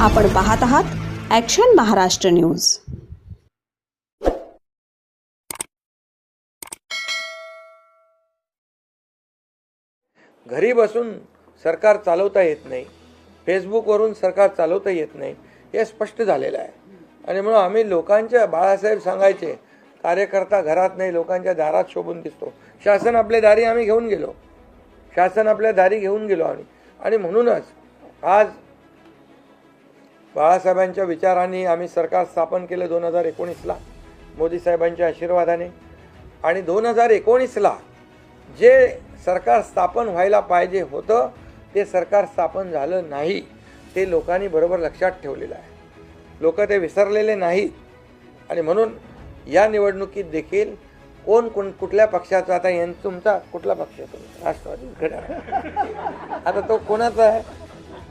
आपण पाहत आहात ॲक्शन महाराष्ट्र न्यूज घरी बसून सरकार चालवता येत नाही. फेसबुकवरून सरकार चालवता येत नाही. हे स्पष्ट झालेलं आहे. आणि म्हणून आम्ही लोकांच्या बाळासाहेब सांगायचे कार्यकर्ता घरात नाही लोकांच्या दारात शोभून दिसतो. शासन आपल्या दारी आम्ही घेऊन गेलो. शासन आपल्या दारी घेऊन गेलो आम्ही. आणि म्हणूनच आज बाळासाहेबांच्या विचारांनी आम्ही सरकार स्थापन केलं दोन हजार एकोणीसला मोदी साहेबांच्या आशीर्वादाने. आणि दोन हजार एकोणीसला जे सरकार स्थापन व्हायला पाहिजे होतं ते सरकार स्थापन झालं नाही ते लोकांनी बरोबर लक्षात ठेवलेलं आहे. लोक ते विसरलेले नाहीत. आणि म्हणून या निवडणुकीत देखील कोण कोण कुठल्या पक्षाचा आता यां तुमचा कुठला पक्ष तुमचा राष्ट्रवादी? घड्याळ. आता तो कोणाचा आहे?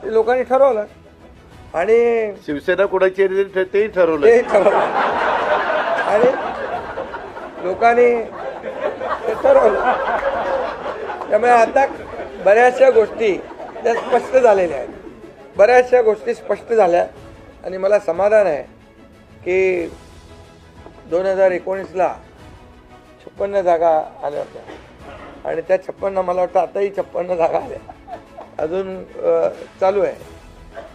ते लोकांनी ठरवलं. आणि शिवसेना कोणाची आहे ते- तेही ठरवलं. ते ठरवलं. आणि लोकांनी ते ठरवलं. त्यामुळे आता बऱ्याचशा गोष्टी त्या स्पष्ट झालेल्या आहेत. बऱ्याचशा गोष्टी स्पष्ट झाल्या. आणि मला समाधान आहे की दोन हजार एकोणीसला छप्पन्न जागा आल्या होत्या. आणि त्या छप्पन्न मला वाटतं आताही छप्पन्न जागा आल्या. अजून अ, चालू आहे.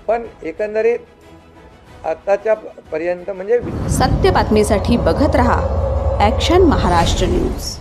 पण एकंदरीत आताच्या पर्यंत म्हणजे सत्य बातमीसाठी बघत रहा ॲक्शन महाराष्ट्र न्यूज